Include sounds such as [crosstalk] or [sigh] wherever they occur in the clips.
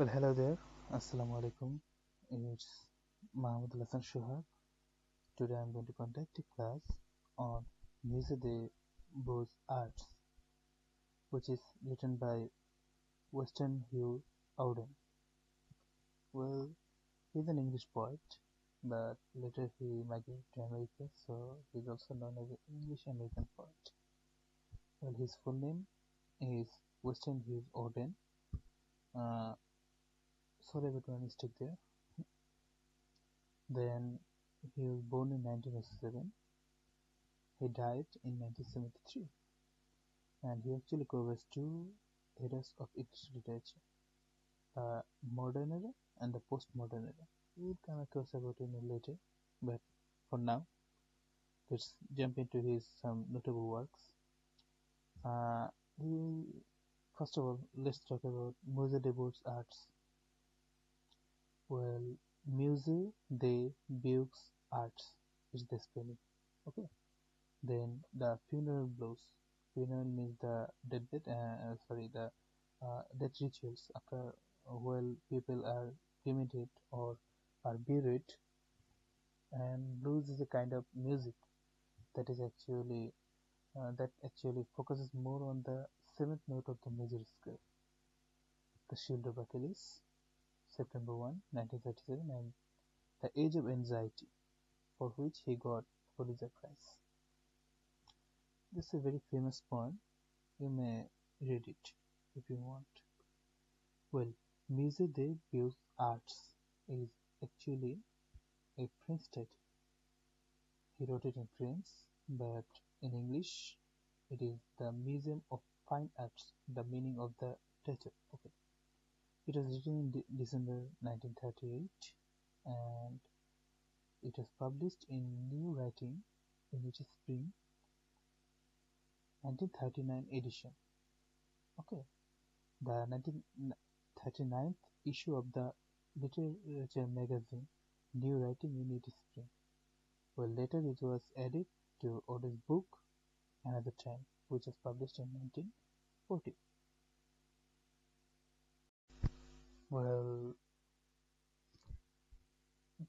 Well, hello there. Assalamu alaikum. It's Mahmoud Hassan Shuhab. Today I'm going to conduct a class on Musée des Beaux-Arts, which is written by Weston Hugh Auden. Well, he's an English poet, but later he migrated to America, so he's also known as an English American poet. Well, his full name is Weston Hugh Auden. Uh, sorry about my mistake there. Then he was born in 1907. He died in 1973. And he actually covers two eras of English literature the modern era and the postmodern era. We'll come across about him later, but for now, let's jump into his some notable works. Uh, he, first of all, let's talk about Musée des Beaux-Arts. Well, Musée des Beaux-Arts is the spelling. Okay. Then the funeral blues Funeral means the deathbed. Uh, uh, sorry, the uh, death rituals after while people are cremated or are buried. And blues is a kind of music that is actually uh, that actually focuses more on the seventh note of the major scale. The Shield of Achilles, September 1, 1937, and The Age of Anxiety, for which he got Pulitzer Prize. This is a very famous poem. You may read it if you want. Well, Musée des Beaux-Arts is actually a French title. He wrote it in French, but in English it is the Museum of Fine Arts, the meaning of the title. Okay. It was written in De- December 1938 and it was published in New Writing in which Spring 1939 edition. Okay. The 1939th issue of the literature magazine New Writing in it is Spring. Well, later it was added to Auden's book Another Time, which was published in 1940. Well,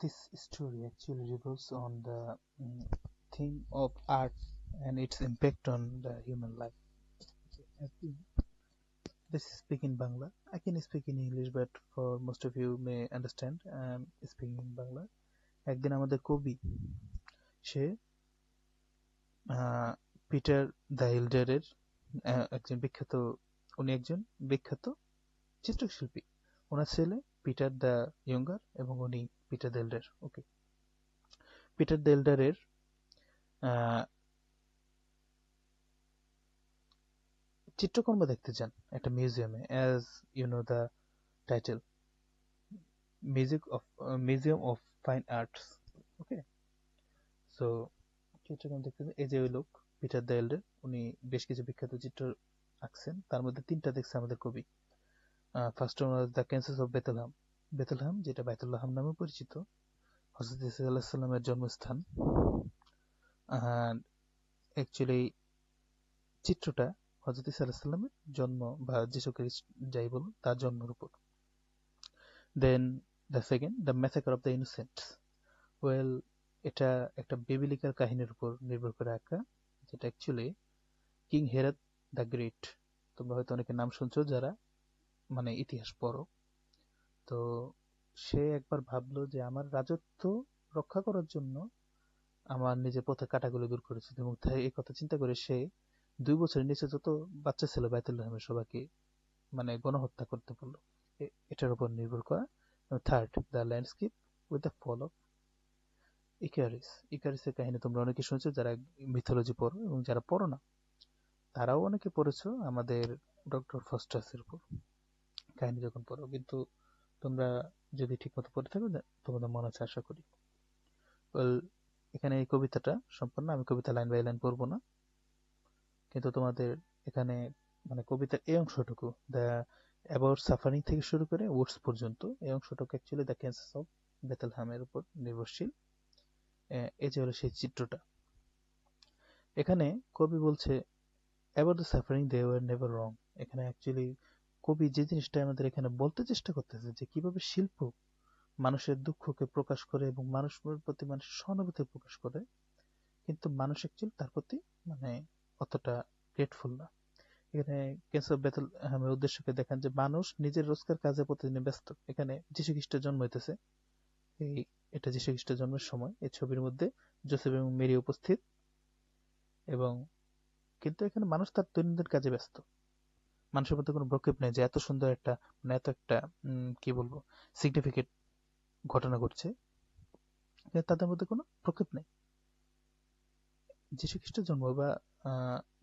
this story actually revolves on the mm, theme of art and its impact on the human life. I This is speak in Bangla. I can speak in English, but for most of you may understand, I'm speaking in Bangla. একদিন আমাদের কবি সে Peter the এল্ডারের আহ, একজন বিখ্যাত উনি একজন বিখ্যাত চিত্রশিল্পী ওনার ছেলে পিটার দ্য ইয়ঙ্গার এবং উনি Peter the elder okay Peter ah, চিত্রকর্ম দেখতে যান একটা মিউজিয়ামে as you know the title music of museum of fine arts okay so চিত্রকর্ম দেখতে যান। এই যে ওই লোক পিটার দ্য এল্ডার উনি বেশ কিছু বিখ্যাত চিত্র আঁকছেন তার মধ্যে তিনটা দেখছে আমাদের কবি first one the census of Bethlehem Bethlehem যেটা বাইতুল্লাহাম নামে পরিচিত হজরত সাল্লামের জন্মস্থান। অ্যান্ড অ্যাকচুয়ালি চিত্রটা হজরত সাল্লামের জন্ম বা যিশু খ্রিস্ট যাই বলুন, তার জন্মের উপর। Then the second the massacre of the innocents well এটা একটা বিবিলিকার কাহিনীর উপর নির্ভর করে আঁকা, যেটা actually king Herod the great তোমরা হয়তো অনেকে নাম শুনছো যারা মানে ইতিহাস পড়ো। তো সে একবার ভাবলো যে আমার রাজত্ব রক্ষা করার জন্য আমার নিজের পথে কাটাগুলো দূর করেছে এবং এই কথা চিন্তা করে সে দুই বছরের নিচে যত বাচ্চা ছিল বাইতুল্লাহামের সবাইকে মানে গণহত্যা করতে বলল। এটার উপর নির্ভর করা। Third the landscape with the fall of Icarus ইকারিসের কাহিনী তোমরা অনেকে শুনেছো, যারা মিথোলজি পড়ো এবং যারা পড়ো না, তারাও অনেকে পড়েছো আমাদের ডক্টর ফস্টাসের উপর। কাহিনী যখন পড়ো, কিন্তু তোমরা যদি ঠিকমতো পড়ে থাকো তোমাদের মনে আছে আশা করি। ওয়েল এখানে এই কবিতাটা সম্পূর্ণ, আমি কবিতা লাইন বাই লাইন পড়ব না। কিন্তু তোমাদের এখানে মানে কবিতার এই অংশটুকু, দ্য অ্যাবাউট সাফারিং থেকে শুরু করে ওয়ার্ডস পর্যন্ত, এই অংশটুকু অ্যাকচুয়ালি দ্য ক্যান্সাস অফ বেতেলহামের উপর নির্ভরশীল। এই যে হলো সেই চিত্রটা। এখানে কবি বলছে about the suffering they were never wrong এখানে অ্যাকচুয়ালি কবি যে জিনিসটা আমাদের এখানে বলতে চেষ্টা করতেছে যে কীভাবে শিল্প মানুষের দুঃখকে প্রকাশ করে এবং মানুষের প্রতি মানুষের সহানুভূতি প্রকাশ করে, কিন্তু মানুষ অ্যাকচুয়ালি তার প্রতি মানে অতটা গ্রেটফুল না। এখানে কেসব বেতল আহমের উদ্দেশ্যকে দেখেন যে মানুষ নিজের রোজকার কাজে প্রতিদিন ব্যস্ত। এখানে যীশু খ্রিস্টের জন্ম হইতেছে। এই, এটা যীশু খ্রিস্টের জন্মের সময়। এই ছবির মধ্যে জোসেফ এবং মেরি উপস্থিত। এবং কিন্তু এখানে মানুষ তার দৈনন্দিন কাজে ব্যস্ত। মানুষের মধ্যে কোনো ভ্রক্ষেপ নেই যে এত সুন্দর একটা মানে এত একটা কি বলব সিগনিফিকেন্ট ঘটনা ঘটছে। তাদের মধ্যে কোনো ভ্রক্ষেপ নেই। যীশু খ্রিস্টের জন্ম বা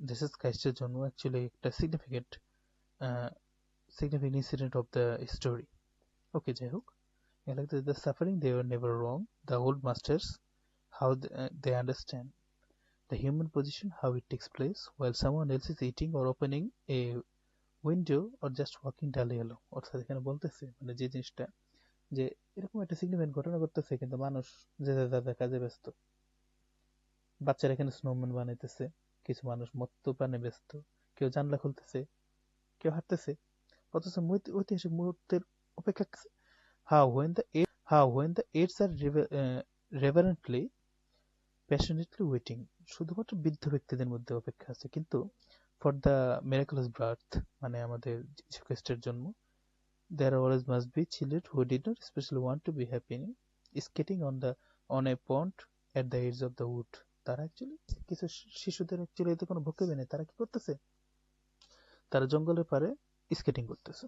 জেসাস খ্রাইস্টের জন্ম অ্যাকচুয়ালি একটা significant significant incident of the story okay যাই হোক। এলাকাতে the suffering they are never wrong the old masters how they understand the human position how it takes place well someone else is eating or opening a window or just walking daily alone. অর্থাৎ এখানে বলতেছে মানে যে জিনিসটা, যে এরকম একটা significant ঘটনা করতেছে কিন্তু মানুষ যে যার কাজে ব্যস্ত। বাচ্চারা এখানে স্নোম্যান বানাইতেছে, কিছু মানুষ মদ্যপানে ব্যস্ত, কেউ জানলা খুলতেছে, কেউ হাঁটতেছে। অথচ ঐতিহাসিক মুহূর্তের অপেক্ষা how when the how when the AIDS are reverently passionately waiting শুধুমাত্র বৃদ্ধ ব্যক্তিদের মধ্যে অপেক্ষা আছে, কিন্তু ফর দ্য মেরাকুলাস বার্থ মানে আমাদের যীশু খ্রিস্টের জন্ম, there always must be children who did not especially want to be happy skating on the, on a pond at the edge of the wood. তারা অ্যাকচুয়ালি কিছু শিশুদের অ্যাকচুয়ালি এতে কোনো ভোক্তব্য নেই তারা কি করতেছে? তারা জঙ্গলের পারে স্কেটিং করতেছে।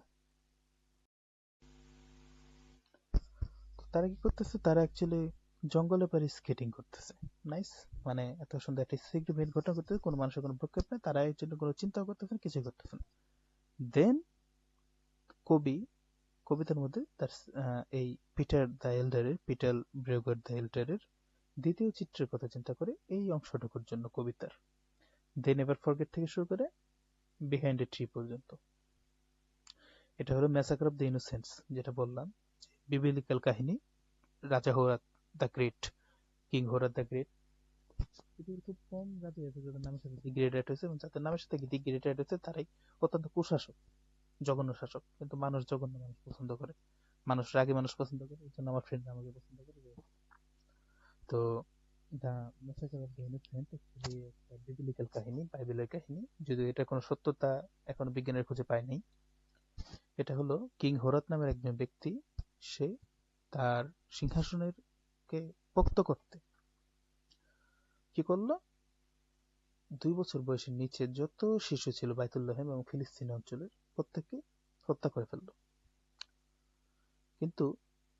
তারা কি করতেছে? তারা অ্যাকচুয়ালি জঙ্গলের পারে স্কেটিং করতেছে। নাইস মানে এত সুন্দর একটা সিগনিফিকেন্ট ঘটনা করতেছে কোনো মানুষের কোনো ভোক্তব্য নেই তারা এর জন্য কোনো চিন্তাও করতেছে না, কিছুই করতেছে না। দেন কবি, কবিতার মধ্যে তার এই পিটার দ্য এল্ডারের পিটার ব্রেগর দ্য এল্ডারের দ্বিতীয় চিত্রের কথা চিন্তা করে এই অংশটুকুর জন্য কবিতার। দে নেভার ফরগেট থেকে শুরু করে বিহাইন্ড এ ট্রি পর্যন্ত। এটা হলো ম্যাসাকার অফ দ্য ইনোসেন্স যেটা বললাম বিবিলিক্যাল কাহিনী, রাজা Herod the great king Herod the great পৃথিবীর খুব কম রাজা আছে যাদের নামের সাথে দি গ্রেট হয়েছে এবং যাদের নামের সাথে দি গ্রেট হয়েছে, তারাই অত্যন্ত কুশাসক, জঘন্য শাসক। কিন্তু মানুষ জঘন্য মানুষ পছন্দ করে। মানুষ রাগে মানুষ পছন্দ করে। এই জন্য আমার ফ্রেন্ড আমাকে পছন্দ করে। তো একটা বিবিলিক্যাল কাহিনী, বাইবেলের কাহিনী। যদিও এটা কোনো সত্যতা এখনও বিজ্ঞানের খুঁজে পায়নি এটা হলো কিং হোরাত নামের একজন ব্যক্তি। সে তার সিংহাসনের কে পোক্ত করতে। কি করল? দুই বছর বয়সের নিচে যত শিশু ছিল বাইতুল্লাহেম এবং ফিলিস্তিন অঞ্চলের প্রত্যেককে হত্যা করে ফেলল। কিন্তু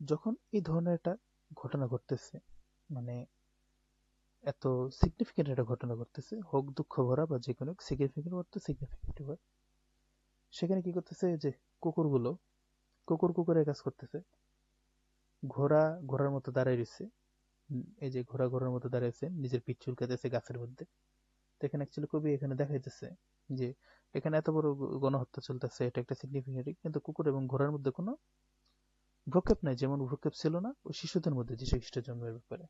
যখন এই ধরনের একটা ঘটনা ঘটতেছে মানে এত সিগনিফিকেন্ট একটা ঘটনা ঘটতেছে, হোক দুঃখ ভরা বা যে কোনো সিগনিফিকেন্ট সিগনিফিকেন্ট হয় সেখানে কি করতেছে? যে কুকুরগুলো কুকুর কুকুরের কাজ করতেছে। ঘোড়া ঘোড়ার মতো দাঁড়ায় রয়েছে। এই যে ঘোড়া ঘোড়ার মতো দাঁড়াইছে নিজের পিঠ চুলকাতেছে গাছের মধ্যে। দেখেন অ্যাকচুয়ালি কবি এখানে দেখাইতেছে যে এখানে এত বড় গণহত্যা চলতেছে, এটা একটা সিগনিফিকেন্ট কিন্তু কুকুর এবং ঘোড়ার মধ্যে কোনো ভ্রক্ষেপ নাই, যেমন ভ্রক্ষেপ ছিল না, ওই শিশুদের মধ্যে যীশু খ্রিস্টের জন্মের ব্যাপারে।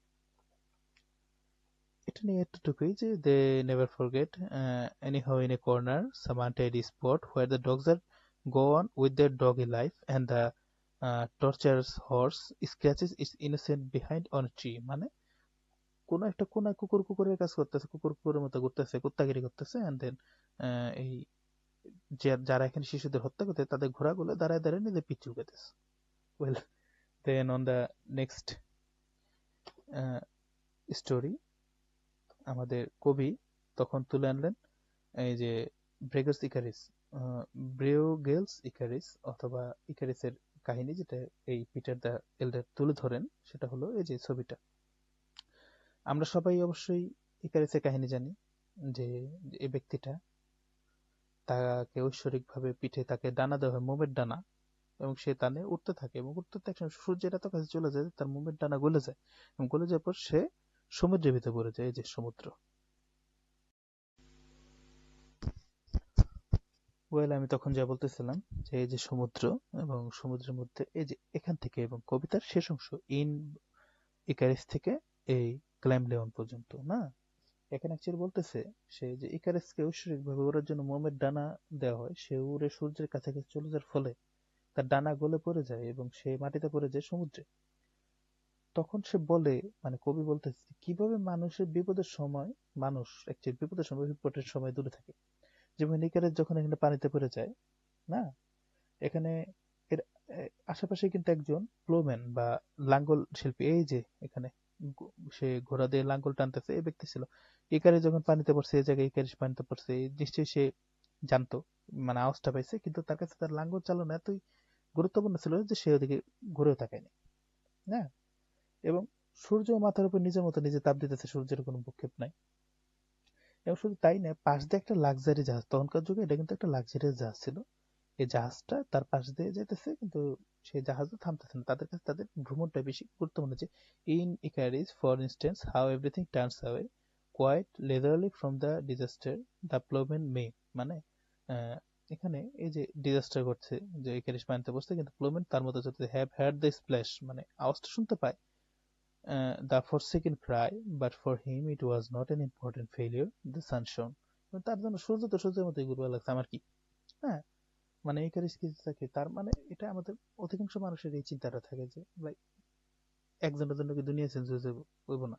এটা নিয়ে এতটুকুই যে they never forget anyhow in a corner some untidy spot where the dogs are go on with their doggy life and the horse scratches its innocent behind on a tree. মানে কোন একটা কোনা কুকুর কুকুরের কাজ করতেছে কুকুর কুকুরের মতো ঘুরতেছে কুত্তাগিরি করতেছে এন্ড দেন এই যারা এখানে শিশুদের হত্যা করতে তাদের ঘোড়াগুলো দাঁড়ায় দাঁড়ায় নিজের চুলকাতেছে well then on the next uh, story আমাদের কবি তখন তুলে আনলেন এই যে ব্রেগস ইকারিস ব্রেওগেলস ইকারিস অথবা ইকারিসের কাহিনী যেটা এই পিটার দা এলডার তুলে ধরেন, সেটা হলো এই যে ছবিটা। আমরা সবাই অবশ্যই ইকারিসের কাহিনী জানি, যে এই ব্যক্তিটা তাকে ঐশ্বরিকভাবে পিঠে তাকে ডানা দেওয়া হয়, মোমের ডানা এবং সে টানে উঠতে থাকে, এবং উঠতে থাকে সূর্যের এত কাছে চলে যায়, তার মোমের ডানা গলে যায়, এবং গলে যাওয়ার পর সে সমুদ্রের ভিতরে পড়ে যায়, এই যে সমুদ্র। ওয়েল আমি তখন যা বলতেছিলাম যে, এই যে সমুদ্র এবং সমুদ্রের মধ্যে, এই যে এখান থেকে এবং কবিতার শেষ অংশ ইন ইকারিস থেকে এই ক্লাইম লেওন পর্যন্ত, না? এখানে অ্যাকচুয়ালি বলতেছে সে যে ইকারিসকে ঐশ্বরিকভাবে ওড়ার জন্য মোমের ডানা দেওয়া হয়। সে উড়ে সূর্যের কাছাকাছি চলে যাওয়ার ফলে তার ডানা গলে পড়ে যায় এবং সে মাটিতে পড়ে যায় সমুদ্রে। তখন সে বলে মানে কবি বলতেছে কীভাবে মানুষের বিপদের সময়, মানুষ অ্যাকচুয়ালি বিপদের সময় বিপদের সময় দূরে থাকে? যেমন ইকারিস যখন এখানে পানিতে পড়ে যায়, না? এখানে এর আশেপাশে কিন্তু একজন প্লোম্যান বা লাঙ্গল শিল্পী, এই যে এখানে সে ঘোড়া দিয়ে লাঙ্গল টানতেছে, এই ব্যক্তি ছিল। ইকারি যখন পানিতে পড়ছে, এই জায়গায় ইকারিস পানিতে পড়ছে, নিশ্চয়ই সে জানতো মানে আওয়াজটা পাইছে, কিন্তু তার কাছে তার লাঙ্গল চালানো এতই গুরুত্বপূর্ণ ছিল যে সে ওদিকে ঘুরেও তাকায়নি, না? এবং সূর্য মাথার উপর নিজের মতো নিজে তাপ দিতেছে, সূর্যের কোনো ভূক্ষেপ নাই। এবং শুধু তাই না পাশ দিয়ে একটা লাক্সারি জাহাজ, তখনকার যুগে এটা কিন্তু একটা লাক্সারি জাহাজ ছিল। এই জাহাজটা তার পাশ দিয়ে যেতেছে কিন্তু সেই জাহাজও থামতেছে না। তাদের কাছে তাদের ভ্রমণটা বেশি গুরুত্বপূর্ণ যে in Icarus for instance how everything turns away quite leisurely from the disaster the ploughman may মানে এখানে এই যে ডিজাস্টার করছে যে ইকারিস পানিতে বসছে কিন্তু প্লোমেন তার মতো যাতে হ্যাভ হ্যাড দ্য স্প্ল্যাশ মানে আওয়াজটা শুনতে পায় the forsaken cry but for him it was not an important failure the sun shone তার জন্য সূর্য তো সূর্যের মতোই ঘুরবে লাগছে, আমার কি? হ্যাঁ মানে এই থাকে তার মানে এটা আমাদের অধিকাংশ মানুষের এই চিন্তাটা থাকে যে, ভাই, একজনের জন্য কি দুনিয়া চেঞ্জ হয়ে যাব, হইব না।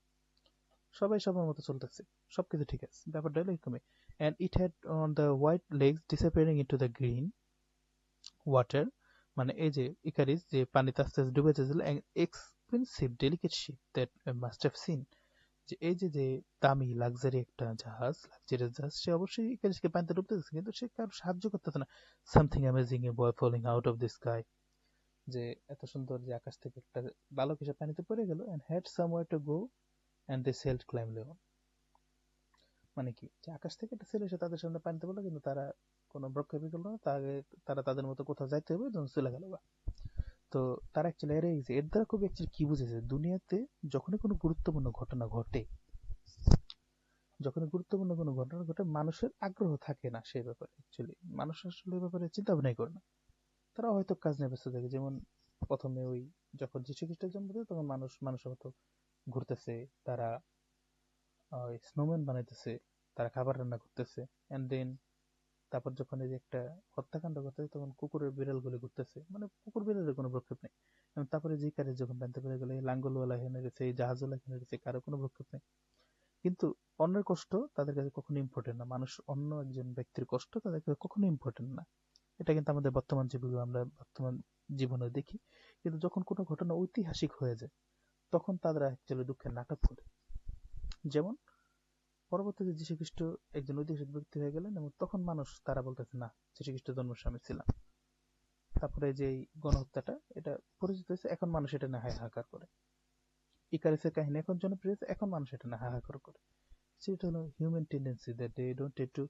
সবাই সবার মতো চলতেছে, সবকিছু ঠিক আছে, ব্যাপারটা হলো এরকমই। And it had on the white legs disappearing into the green water মানে এই যে ইকারিস যে পানিতে আস্তে আস্তে ডুবে যাচ্ছিল expensive delicate ship that must have seen যে এই যে যে দামি লাক্সারি একটা জাহাজ লাক্সারিয়াস জাহাজ, সে অবশ্যই ইকারিসকে পানিতে ডুবতে দিচ্ছে কিন্তু সে কারও সাহায্য করতেছে না। Something amazing a boy falling out of this sky যে এত সুন্দর যে আকাশ থেকে একটা বালক এসে পানিতে পড়ে গেল and had somewhere to go and they sailed calmly মানে কি? যে আকাশ থেকে একটা ছেলে এসে তাদের সামনে পানিতে পড়ল, কিন্তু তারা কোনো ভ্রক্ষেপই করল না তারা তাদের মতো কোথাও যাইতে হবে চলে গেল তো তারা অ্যাকচুয়ালি এর এর দ্বারা খুব অ্যাকচুয়ালি কি বুঝেছে? দুনিয়াতে যখনই কোনো গুরুত্বপূর্ণ ঘটনা ঘটে যখন গুরুত্বপূর্ণ কোনো ঘটনা ঘটে, মানুষের আগ্রহ থাকে না সেই ব্যাপারে অ্যাকচুয়ালি মানুষ আসলে এই ব্যাপারে চিন্তা ভাবনাই করে না। তারা হয়তো কাজ নিয়ে ব্যস্ত থাকে, যেমন প্রথমে ওই যখন যীশু খ্রিস্টের জন্ম দেয়, তখন মানুষ মানুষের মতো ঘুরতেছে, তারা স্নোম্যান বানাইতেছে, তারা খাবার রান্না করতেছে এন্ড দেন তারপর যখন এই যে একটা হত্যাকাণ্ড করতেছে তখন কুকুরের বিড়াল গুলি ঘুরতেছে। মানে কুকুর বিড়ালের কোনো ভ্রক্ষেপ নেই। তারপরে যে কারে যখন জানতে পেরে গেলে লাঙ্গলওয়ালা হেনে গেছে এই জাহাজওয়ালা হেনে গেছে কারও কোনো ভ্রক্ষেপ নেই। কিন্তু অন্যের কষ্ট তাদের কাছে কখনো ইম্পর্টেন্ট না। মানুষ অন্য একজন ব্যক্তির কষ্ট তাদের কাছে কখনো ইম্পর্টেন্ট না। এটা কিন্তু আমাদের বর্তমান জীবনে আমরা বর্তমান জীবনে দেখি। কিন্তু যখন কোনো ঘটনা ঐতিহাসিক হয়ে যায়, তখন তারা অ্যাকচুয়ালি দুঃখের নাটক করে। যেমন পরবর্তীতে যীশু খ্রিস্ট একজন ঐতিহাসিক ব্যক্তি হয়ে গেলেন এবং তখন মানুষ তারা বলতেছে না যীশু খ্রিস্ট জন্মের স্বামী ছিলাম। তারপরে যে গণহত্যাটা এটা পরিচিত হয়েছে এখন মানুষ এটা না হাহাকার করে। ইকারিসের কাহিনী এখন জনপ্রিয় হয়েছে এখন মানুষ এটা না হাহাকার করে। সেটা হলো human tendency that they don't take to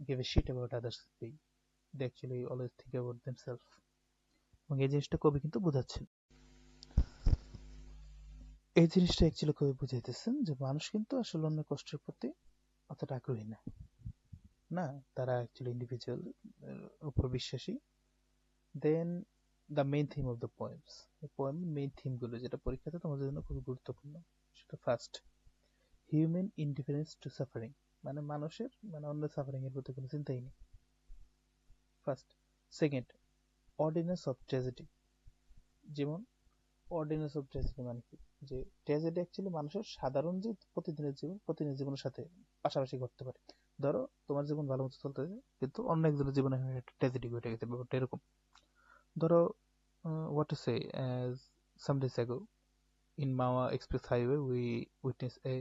a shit about others they, they actually always think about themselves এবং এই জিনিসটা কবি কিন্তু বোঝাচ্ছেন। এই জিনিসটা অ্যাকচুয়ালি কবি বুঝাইতেছেন যে মানুষ কিন্তু আসলে অন্য কষ্টের প্রতি অতটা আগ্রহী না। না, তারা অ্যাকচুয়ালি ইন্ডিভিজুয়াল উপর বিশ্বাসী। Then the main theme of the poems এই পোয়েমের মেইন থিমগুলো যেটা পরীক্ষাতে তোমাদের জন্য খুব গুরুত্বপূর্ণ, সেটা first human indifference to suffering মানে মানুষের মানে অন্য সাফারিং এর প্রতি কোনো চিন্তাই নেই। First second ordinance of tragedy যেমন অর্ডিনেন্স অফ ট্র্যাজেডি মানে কি? যে ট্র্যাজেডি অ্যাকচুয়ালি মানুষের সাধারণ যে প্রতিদিনের জীবন প্রতিদিনের জীবনের সাথে পাশাপাশি ঘটতে পারে। ধরো তোমার জীবন ভালো মতো চলতেছে কিন্তু অন্য একজনের জীবনে একটা ট্র্যাজেডি ঘটে গেছে ব্যাপারটা এরকম। ধরো some days ago in Mawa Express Highway we witnessed a,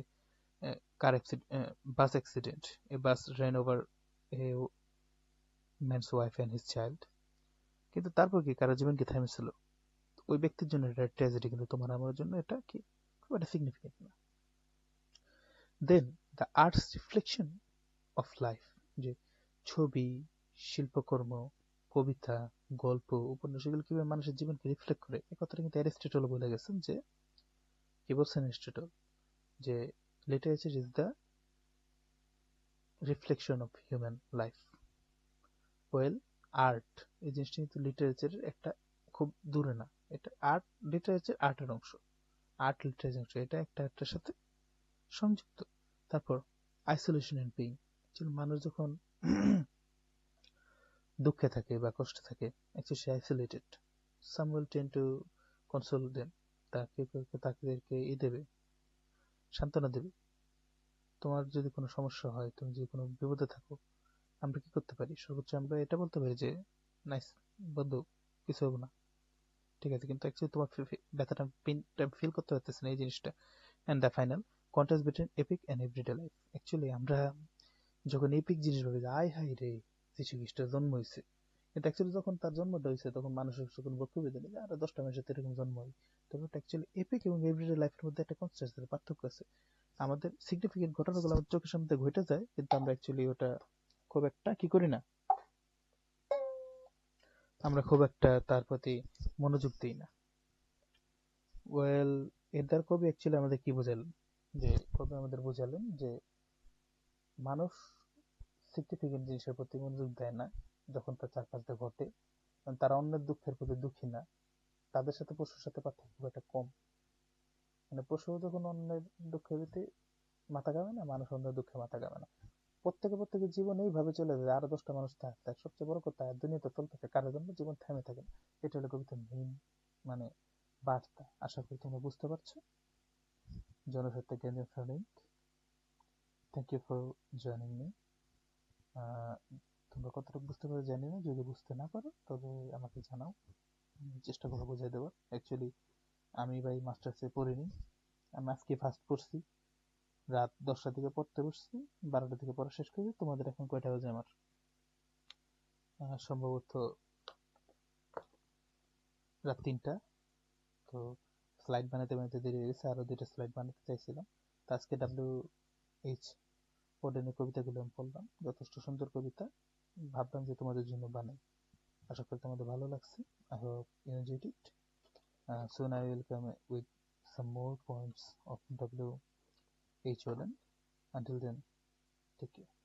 a car accident uh, bus accident. A bus ran over a man's wife and his child. কিন্তু তারপর কি? কারও জীবন কি থেমেছিল ওই ব্যক্তির জন্য এটা ট্র্যাজেডি কিন্তু তোমার আমার জন্য এটা কি? খুব একটা সিগনিফিকেন্ট না। Then the arts reflection of life যে ছবি, শিল্পকর্ম, কবিতা, গল্প, উপন্যাস, এগুলো কীভাবে মানুষের জীবনকে রিফ্লেক্ট করে এই কথাটা কিন্তু অ্যারিস্টটল বলে গেছেন যে, কি বলছেন অ্যারিস্টটল? যে literature is the reflection of human life well art এই জিনিসটা কিন্তু লিটারেচারের একটা খুব দূরে না। এটা আর্ট লিটারেচার আর্টের অংশ। আর্ট লিটারেচার অংশ। এটা একটা একটার সাথে সংযুক্ত। তারপর আইসোলেশন এন্ড পেইন মানুষ যখন [clears throat] দুঃখে থাকে বা কষ্টে থাকে actually say isolated some ten to console them তাকে তাদেরকে ই দেবে, সান্ত্বনা দেবে। তোমার যদি কোনো সমস্যা হয়, তুমি যদি কোনো বিপদে থাকো, আমরা কি করতে পারি? সর্বোচ্চ আমরা এটা বলতে পারি যে, নাইস, বন্ধু, কিছু হবে না। ঠিক আছে, কিন্তু অ্যাকচুয়ালি তোমার ব্যথাটা পেনটা ফিল করতে পারতেছে না এই জিনিসটা। And the final contrast between epic and everyday life actually আমরা যখন এপিক জিনিস ভাবি, যে আয় হাই রে, যীশু খ্রিস্টের জন্ম হয়েছে কিন্তু অ্যাকচুয়ালি যখন তার জন্মটা হয়েছে তখন মানুষের যখন বক্তব্য দিলে আরও দশটা মানুষের এরকম জন্ম হয়। তবে অ্যাকচুয়ালি এপিক এবং এভরিডে লাইফের মধ্যে একটা কনস্ট্যান্ট পার্থক্য আছে। আমাদের সিগনিফিকেন্ট ঘটনাগুলো আমাদের চোখের সামনে ঘটে যায়, কিন্তু আমরা অ্যাকচুয়ালি ওটা খুব একটা কি করি না। আমরা খুব একটা তার প্রতি মনোযোগ দিই না। ওয়েল এর কবি অ্যাকচুয়ালি আমাদের কি বোঝালেন? যে, কবি আমাদের বোঝালেন যে, মানুষ সিগনিফিকেন্ট জিনিসের প্রতি মনোযোগ দেয় না যখন তার চারপাশে ঘটে। তারা অন্যের দুঃখের প্রতি দুঃখী না। তাদের সাথে পশুর সাথে পার্থক্য খুব একটা কম। মানে পশু যখন অন্যের দুঃখের প্রতি মাথা গাবে না, মানুষ অন্যের দুঃখে মাথা গাবে না। প্রত্যেকে প্রত্যেকের জীবন এইভাবে চলে যায়, আরও দশটা মানুষ থাকতে থাকে সবচেয়ে বড় কথা দুনিয়াতে চলতেছে কারোর জন্য জীবন থেমে থাকে না। এটা হলো কবিতার মেইন মানে বার্তা। আশা করি তোমরা বুঝতে পারছ। জনসত্য জ্ঞানী friend thank you for joining me তোমরা কতটুকু বুঝতে পারো জানি না, যদি বুঝতে না পারো, তবে আমাকে জানাও। চেষ্টা করব বুঝাই দেওয়ার। অ্যাকচুয়ালি আমি ভাই মাস্টার্সে পড়িনি। আমি আজকে ফার্স্ট পড়ছি। রাত দশটা থেকে পড়তে বসছি বারোটা থেকে পড়া শেষ করি তোমাদের এখন কয়টা বাজে আমার? সম্ভবত রাত তিনটা। তো স্লাইড বানাতে বানাতে দেরি হয়ে গেছে, আরও দুইটা স্লাইড বানাতে চাইছিলাম। তো আজকে ডাব্লিউ এইচ ওডেনের কবিতাগুলো আমি পড়লাম। যথেষ্ট সুন্দর কবিতা। ভাবলাম যে তোমাদের জন্য বানাই। আশা করি তোমাদের ভালো লাগছে। I hope you it I will come with some more points of W. H. Olin. Until then, take care.